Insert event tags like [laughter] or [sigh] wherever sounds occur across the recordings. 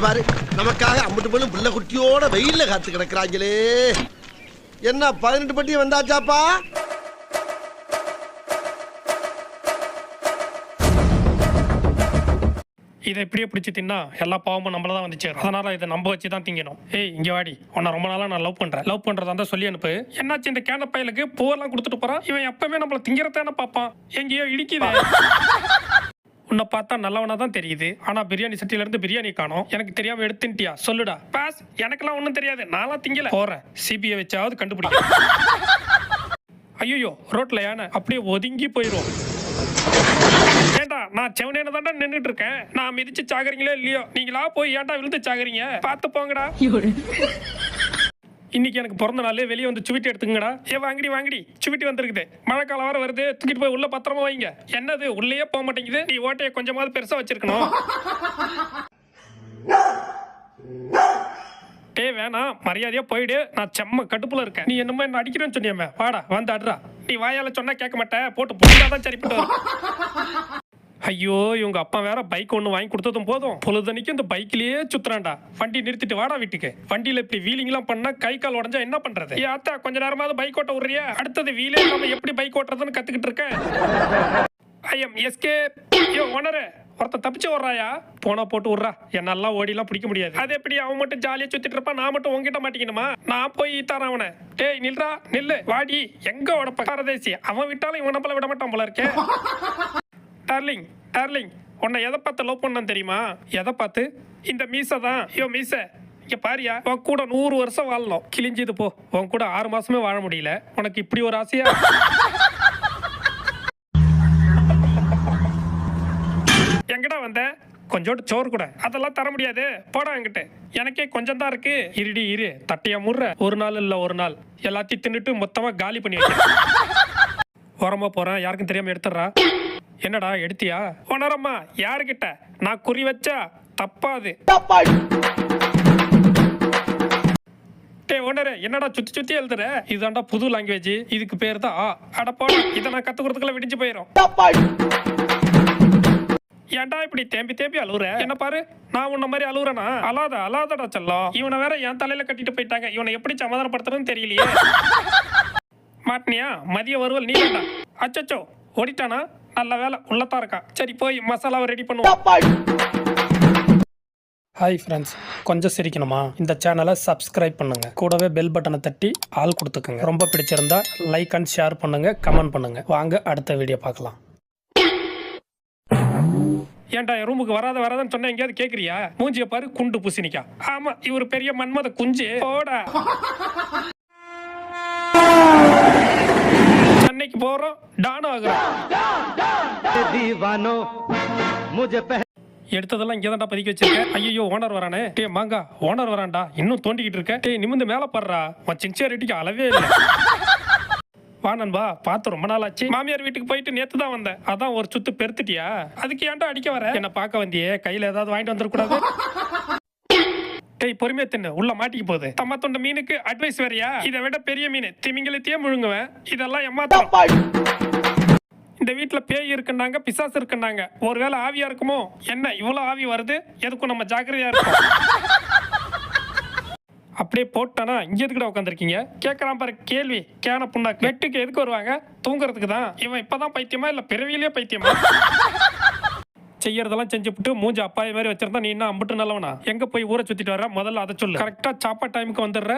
பாரு நமக்காக அம்பட்டு போலும் புள்ள குட்டியோட வெயில்ல காத்து கிடக்குறாங்களே. என்ன பதினெட்டு பட்டி வந்தாச்சாப்பா? இதை இப்படியே பிடிச்சி தின்னா எல்லா பாவமும் நம்மள தான் வந்து சேரும். அதனால இதை நம்ப வச்சு தான் திங்கணும். ஏய் இங்க வாடி. உன்னை ரொம்ப நாளா நான் லவ் பண்றேன். லவ் பண்றதா இருந்தா சொல்லி அனுப்பு. என்னாச்சு இந்த கேன பயலுக்கு? பூவெல்லாம் கொடுத்துட்டு போறான். இவன் எப்பவுமே நம்மள திங்கிறதானே பார்ப்பான். எங்கேயோ இடிக்குது. [laughs] உன்னை பார்த்தா நல்லவனா தான் தெரியுது. ஆனா பிரியாணி சட்டில இருந்து பிரியாணி காணும். எனக்கு தெரியாம எடுத்துட்டியா சொல்லுடா. பாஸ் எனக்கெல்லாம் ஒண்ணும் தெரியாது. நான்லாம் திங்கல. போறேன். சிபிஐ வச்சாவது கண்டுபிடிக்க ஐயோ ரோட்ல யானை. அப்படியே ஒதுங்கி போயிடும் ஏண்டா நான் செவனேன தாண்டா இருக்கேன். நான் மிதிச்சு சாகுறீங்களோ இல்லையோ? நீங்களா போய் ஏன்டா விழுந்து சாகுறீங்க? பார்த்து போங்கடா. இன்னைக்கு எனக்கு பிறந்த நாள் வெளியே வந்து சுவிட்டி எடுத்துக்கங்கடா. ஏ வாங்கடி வாங்கடி. சுவிட்டி வந்திருக்குது. மழை காலம் வர வருது. தூக்கிட்டு போய் உள்ள பத்திரமா வைங்க. என்னது? உள்ளேயே போக மாட்டேங்குது. நீ ஓட்டையை கொஞ்சமாவது பெருசா வச்சிருக்கணும். டேய் வேணாம் மரியாதையா போயிடு. நான் செம்ம கடுப்புல இருக்கேன். நீ என்னமோ என்ன அடிக்கிறேன்னு சொன்னியாமே வாடா வந்து அடுறா. நீ வாயால சொன்னா கேட்க மாட்டேன் போட்டு போட்டாதான் சரிப்பட்டு ஐயோ இவங்க அப்பா வேற பைக் ஒன்று வாங்கி கொடுத்ததும் போதும். பொழுதனைக்கும் இந்த பைக்லயே சுத்துறான்டா. வண்டி நிறுத்திட்டு வாடா வீட்டுக்கு. வண்டியில இப்படி வீலிங்லாம் பண்ணா கை கால் உடஞ்சா என்ன பண்றது? ஏ அத்தா கொஞ்ச நேரமாவது பைக் ஓட்ட விடுறியா? அடுத்தது வீலே இல்லாம எப்படி பைக் ஓட்டுறதுன்னு கத்துக்கிட்டு இருக்கேன் ஐயம் எஸ்கே ஐயோ ஓனரு ஒருத்தன் தப்பிச்சு வர்றாயா போனா போட்டு விட்றா. என்னெல்லாம் ஓடிலாம் பிடிக்க முடியாது. அது எப்படி அவன் மட்டும் ஜாலியா சுத்திட்டு இருப்பான்? நான் மட்டும் உங்ககிட்ட மாட்டிக்கணுமா? நான் போய் தரேன் அவனை. டேய் நில்றா. நில்லு. வாடி. எங்க உடப்ப? பரதேசி. அவன் விட்டாலும் இவன் நம்மள விட மாட்டான் போல இருக்கேன் டார்லிங் டார்லிங் உன்னை எதை பார்த்து லவ் பண்ணேன் தெரியுமா? எதை பார்த்து? இந்த மீசை தான். ஐயோ மீசை. இங்கே பாரியா உன் கூட நூறு வருஷம் வாழணும். கிழிஞ்சது போ. உன் கூட ஆறு மாசமே வாழ முடியல. உனக்கு இப்படி ஒரு ஆசையா? எங்கடா வந்த கொஞ்சோண்டு சோறு கூட. அதெல்லாம் தர முடியாது. போடா என்கிட்ட. எனக்கே கொஞ்சம் தான் இருக்கு. இருடி இரு. தட்டையா முடுற. ஒரு நாள் இல்ல ஒரு நாள். எல்லாத்தையும் தின்னுட்டு மொத்தமா காலி பண்ணி வைக்க உரமா போறேன். யாருக்கும் தெரியாம எடுத்துடுறா. என்னடா எடுத்தியா? உணரம்மா யாருக்கிட்ட நான் குறி வச்சா தப்பாது. டே ஓனரே என்னடா சுத்தி சுத்தி எழுதுற? இதுதான்டா புது லாங்குவேஜ் இதுக்கு பேர் தான் ஆ. அட இதை நான் கத்துக்கிறதுக்குள்ள விடிஞ்சு போயிடும் ஏன்டா இப்படி தேம்பி தேம்பி அழுவுற? என்ன பாரு நான் உன்ன மாதிரி அழுகுறனா அலாத அலாதடா செல்லம். இவனை வேற என் தலையில கட்டிட்டு போயிட்டாங்க. இவனை எப்படி சமாதானப்படுத்துறதுன்னு தெரியலையே. மாட்டினியா? மதிய வருவல் நீ அச்சோ அச்சச்சோ ஓடிட்டானா? நல்ல வேலை உள்ளதான் இருக்கான் சரி போய் மசாலாவை ரெடி பண்ணுவோம். ஹாய் ஃப்ரெண்ட்ஸ் கொஞ்சம் சிரிக்கணுமா? இந்த சேனலை சப்ஸ்கிரைப் பண்ணுங்க. கூடவே பெல் பட்டனை தட்டி ஆள் கொடுத்துக்கோங்க. ரொம்ப பிடிச்சிருந்தா லைக் அண்ட் ஷேர் பண்ணுங்க கமெண்ட் பண்ணுங்க. வாங்க அடுத்த வீடியோ பார்க்கலாம். ஏன்டா என் ரூமுக்கு வராத வராதன்னு சொன்னா எங்கேயாவது கேக்குறியா? மூஞ்சிய பாரு குண்டு பூசணிக்கா ஆமா இவர் பெரிய மன்மத குஞ்சு. போடா. சென்னைக்கு போறோம். டானோ ஆகுறோம். எடுத்ததெல்லாம் இங்கே தான்டா பதுக்கி வச்சிருக்கேன். ஐயோ ஓனர் வரானே. டே மாங்கா ஓனர் வரான்டா. இன்னும் தோண்டிக்கிட்டு இருக்கேன். டே நிமிந்து மேலே படுறா. உன் சின்சியாரிட்டிக்கு அளவே இல்லை. வா நண்பா. பார்த்து ரொம்ப நாள் ஆச்சு மாமியார் வீட்டுக்கு போயிட்டு நேத்து தான் வந்தேன். அதான் ஒரு சுத்து பெருத்துட்டியா? அதுக்கு ஏன்டா அடிக்க வர? என்ன பார்க்க வந்தியே. கையில ஏதாவது வாங்கிட்டு வந்துடக்கூடாது? டேய் பொறுமையா தின்னு. உள்ள மாட்டிக்க போகுது. தம்மா தொண்ட மீனுக்கு அட்வைஸ் வேறயா? இதை விட பெரிய மீன். திமிங்கலத்தையே முழுங்குவேன். இதெல்லாம் ஏமாத்தம் இந்த வீட்ல பேய் இருக்குன்னாங்க பிசாசு இருக்குன்னாங்க. ஒருவேளை ஆவியா இருக்குமோ? என்ன இவ்வளவு ஆவி வருது? எதுக்கும் நம்ம ஜாக்கிரதையா இருக்கும் அப்படியே போட்டானா இங்க எதுக்குடா உட்காந்துருக்கீங்க கேட்கறான் பாரு கேள்வி. கேன புண்ணாக்கு. வெட்டுக்கு எதுக்கு வருவாங்க? தூங்குறதுக்கு தான் இவன் இப்பதான் பைத்தியமா இல்ல பிறவியிலே பைத்தியமா? செய்யறதெல்லாம் செஞ்சுப்புட்டு மூஞ்சி அப்பாய மாதிரி வச்சிருந்தா நீ என்ன அம்புட்டு நல்லவனா? எங்க போய் ஊரை சுத்திட்டு வர முதல்ல அதை சொல்லு. கரெக்டா சாப்பாடு டைமுக்கு வந்துடுற.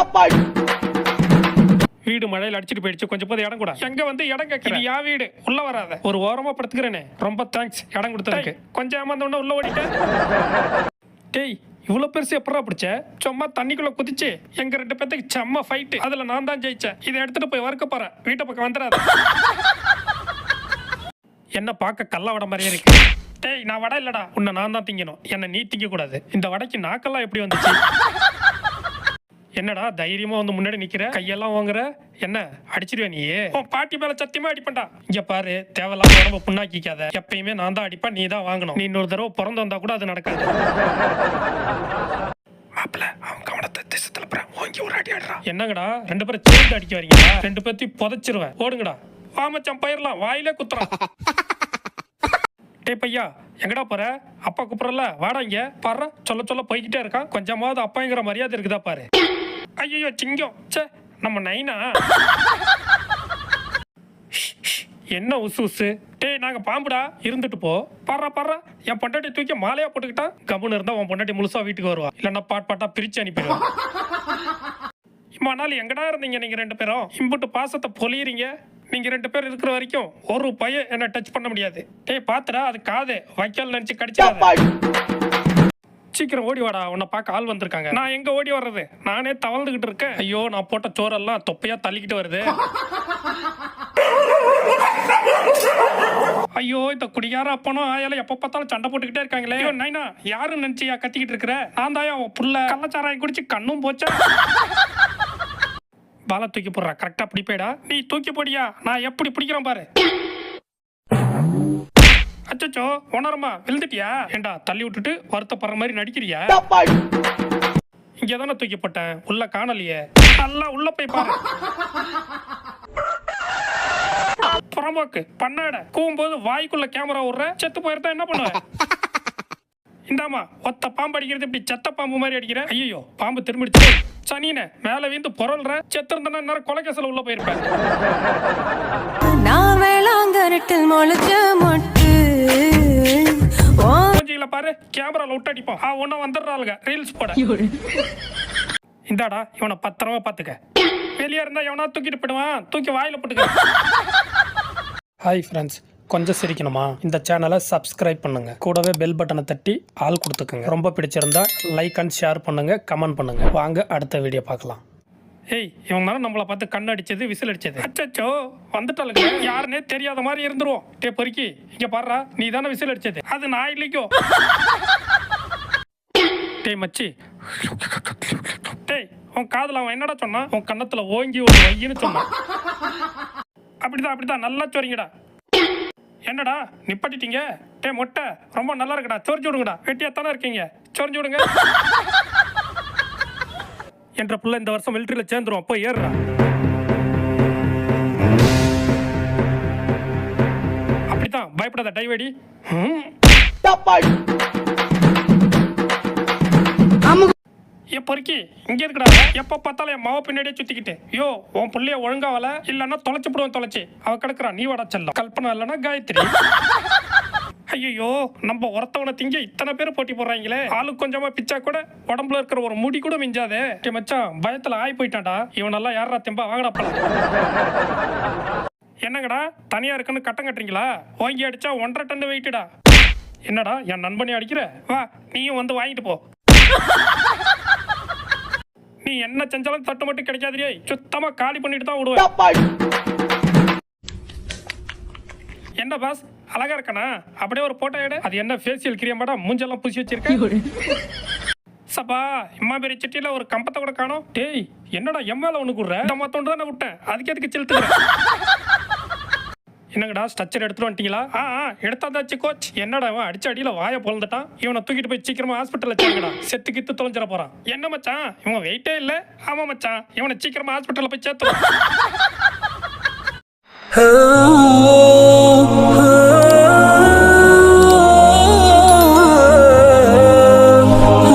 வீடு மழையில அடிச்சிட்டு போயிடுச்சு. கொஞ்சம் போது இடம் கூட. எங்க வந்து இடம் கேட்கற யா வீடு. உள்ள வராத. ஒரு ஓரமா படுத்துக்கிறேனே. ரொம்ப தேங்க்ஸ் இடம் கொடுத்ததுக்கு. கொஞ்சம் ஏமாந்த உடனே உள்ள ஓடிட்டேன் டேய் இவ்வளவு பெருசு எப்படா பிடிச்ச? சும்மா தண்ணிக்குள்ள குதிச்சு எங்க ரெண்டு பேத்துக்கு செம்ம ஃபைட் அதுல நான் தான் ஜெயிச்சேன். இதை எடுத்துட்டு போய் வறுக்க போறேன். வீட்டை பக்கம் வந்துடாத. [laughs] என்ன பார்க்க கல்ல வடை மாதிரியே இருக்கு. டேய் நான் வடை இல்லடா. உன்னை நான் தான் திங்கணும். என்னை நீ திங்க கூடாது இந்த வடைக்கு நாக்கெல்லாம் எப்படி வந்துச்சு? என்னடா தைரியமா வந்து முன்னாடி நிக்கிற? கையெல்லாம் வாங்குற? என்ன அடிச்சிருவே நீ உன் பாட்டி மேல சத்தியமா அடிப்பேன்டா. இங்க பாரு தேவையில்லாம உடம்ப புண்ணாக்கிக்காத. எப்பயுமே நான் தான் அடிப்பேன் நீ தான் வாங்கணும். நீ இன்னொரு தடவை பிறந்து வந்தா கூட அது நடக்காது. மாப்பிள அவன் கவனத்தை திசை திருப்புறேன் ஓங்கி ஒரு அடி ஆடுறான் என்னங்கடா ரெண்டு பேரும் சேர்ந்து அடிக்க வரீங்களா? ரெண்டு பேர்த்தையும் புதைச்சிருவேன். ஓடுங்கடா. வாமச்சம் மச்சான் போயிடலாம் வாயிலே குத்துறான். டே பையா எங்கடா போற? அப்பா கூப்பிடல வாடா இங்க. பாரு சொல்ல சொல்ல போய்கிட்டே இருக்கான் கொஞ்சமாவது அப்பாங்கிற மரியாதை இருக்குதா பாரு. ஐயோ சிங்கம். ச்சே நம்ம நைனா? என்ன உசு உசு? டேய் நாங்க பாம்புடா. இருந்துட்டு போ. பாடுறா பாடுறா. என் பொண்டாட்டி தூக்கி மாலையா போட்டுக்கிட்டான் கம்முன்னு இருந்தா உன் பொண்டாட்டி முழுசா வீட்டுக்கு வருவா. இல்லைன்னா பாட் பாட்டா பிரிச்சு அனுப்பிடுவா. இம்மா நாள் எங்கடா இருந்தீங்க நீங்க ரெண்டு பேரும்? இம்புட்டு பாசத்தை பொலியிறீங்க நீங்க ரெண்டு பேர் இருக்கிற வரைக்கும் ஒரு பையன் என்ன டச் பண்ண முடியாது. டேய் பாத்துடா அது காது. வைக்கல் நினைச்சு கடிச்சிடாத. சீக்கிரம் ஓடி வாடா உன்னை பார்க்க ஆள் வந்திருக்காங்க. நான் எங்க ஓடி வர்றது? நானே தவழ்ந்துகிட்டு இருக்கேன். ஐயோ நான் போட்ட சோறெல்லாம் தொப்பையா தள்ளிக்கிட்டு வருது. ஐயோ இந்த குடியார அப்பனும் ஆயால எப்ப பார்த்தாலும் சண்டை போட்டுக்கிட்டே இருக்காங்களே. நைனா யாரும் நினைச்சியா கத்திக்கிட்டு இருக்கிற? நான் தாயா உன் புள்ள. கள்ளச்சாராயம் குடிச்சு கண்ணும் போச்சா? பால தூக்கி போடுறா. கரெக்டா பிடிப்பேடா. நீ தூக்கி போடியா? நான் எப்படி பிடிக்கிறேன் பாரு. அச்சச்சோ உணரமா? விழுந்துட்டியா? ஏண்டா தள்ளி விட்டுட்டு வருத்தப்படுற மாதிரி நடிக்கிறியா? இங்க தானே தூக்கி போட்டேன். உள்ள காணலையே. நல்லா உள்ள போய் பாரு. புறம்போக்கு. பண்ணாட கூவும்போது வாய்க்குள்ள கேமரா விடுற செத்து போயிருந்தா என்ன பண்ணுவேன் இந்தாமா ஒத்த பாம்பு அடிக்கிறது இப்படி செத்த பாம்பு மாதிரி அடிக்கிற? ஐயோ பாம்பு திரும்பிடுச்சு. சனினே மேல வீந்து பொருள்ற செத்து இருந்தா நேரம் கொலைக்கேசல உள்ள போயிருப்பேன். நான் வேளாங்கரட்டில் முளைச்ச மொட்டு. மூஞ்சிகளை பாரு கேமரால விட்டு அடிப்போம். ஆ ஒன்னும் வந்துடுறாளுங்க. ரீல்ஸ் போட. இந்தாடா இவனை பத்திரமா பாத்துக்க வெளியே இருந்தா எவனா தூக்கிட்டு போயிடுவான்? தூக்கி வாயில போட்டுக்க. [laughs] ஹாய் ஃப்ரெண்ட்ஸ் கொஞ்சம் சிரிக்கணுமா? இந்த சேனலை சப்ஸ்கிரைப் பண்ணுங்க. கூடவே பெல் பட்டனை தட்டி ஆள் கொடுத்துக்கோங்க. ரொம்ப பிடிச்சிருந்தா லைக் அண்ட் ஷேர் பண்ணுங்க கமெண்ட் பண்ணுங்க. வாங்க அடுத்த வீடியோ பார்க்கலாம். ஏய் இவங்க தானே நம்மளை பார்த்து கண் அடிச்சது விசில் அடிச்சது. அச்சோ வந்துட்டாளுங்க. யாருன்னே தெரியாத மாதிரி இருந்துருவோம். டே பொறுக்கி இங்க பாடுறா நீ தானே விசில் அடிச்சது. அது நான் இல்லைக்கோ. டேய் மச்சி. டேய் உன் காதில் அவன் என்னடா சொன்னான்? உன் கன்னத்தில் ஓங்கி ஒரு வையின்னு சொன்னான். அப்படிதான் அப்படிதான். நல்லா சொறீங்கடா என்னடா நிப்பாட்டிட்டீங்க? டே மொட்டை ரொம்ப நல்லா இருக்குடா சொரிஞ்சு விடுங்கடா. வெட்டியா தானே இருக்கீங்க? சொரிஞ்சு விடுங்க. என்ற பிள்ளை இந்த வருஷம் மிலிட்ரியில் சேர்ந்துரும் போய் ஏறுறா அப்படித்தான் பயப்படாத டைவடி. ஏ பொறுக்கி இங்க இருக்கடா. எப்ப பார்த்தாலும் என் மாவ பின்னாடியே சுத்திக்கிட்டு. யோ உன் புள்ளைய ஒழுங்காவல இல்லன்னா தொலைச்சு போடுவேன் தொலைச்சு. அவ கிடக்குறான் நீ வாடா செல்லம். கல்பனா இல்லைன்னா காயத்ரி. ஐயோ நம்ம ஒருத்தவனை திங்க இத்தனை பேர் போட்டி போடுறாங்களே. ஆளுக்கு கொஞ்சமா பிச்சா கூட உடம்புல இருக்கிற ஒரு முடி கூட மிஞ்சாதே. மச்சான் பயத்துல ஆய் போயிட்டான்டா. இவனெல்லாம் யாரா தெம்பா வாங்கடா என்னங்கடா தனியா இருக்குன்னு கட்டம் கட்டுறீங்களா? வாங்கி அடிச்சா ஒன்றரை டன் வெயிட்டுடா என்னடா என் நண்பனே அடிக்கிற? வா நீயும் வந்து வாங்கிட்டு போ. நீ என்ன செஞ்சாலும் தட்டு மட்டும் கிடைக்காதிரியே. சுத்தமா காலி பண்ணிட்டு தான் விடுவேன் என்ன பாஸ்? அழகா இருக்கனா? அப்படியே ஒரு போட்டோ எடு. அது என்ன ஃபேஷியல் கிரியமாடா மூஞ்செல்லாம் பூசி வச்சிருக்கேன் சப்பா இம்மா பெரிய சிட்டியில ஒரு கம்பத்தை கூட காணும். டேய் என்னடா எம்மால ஒண்ணு கூடுற? இந்த தானே விட்டேன். அதுக்கு எதுக்கு செலுத்துற என்னங்கடா ஸ்ட்ரக்சர் எடுத்துட்டு வந்துட்டீங்களா? ஆ ஆ எடுத்தாதாச்சு கோச் என்னடா இவன் அடிச்ச அடியில வாயை பொழந்துட்டான் இவனை தூக்கிட்டு போய் சீக்கிரமா ஹாஸ்பிட்டலில் சேர்க்கடா செத்து கித்து தொலைஞ்சிட போறான். என்ன மச்சான்? இவன் வெயிட்டே இல்ல? ஆமா மச்சான். இவனை சீக்கிரமா ஹாஸ்பிட்டலில் போய் சேர்த்து oh.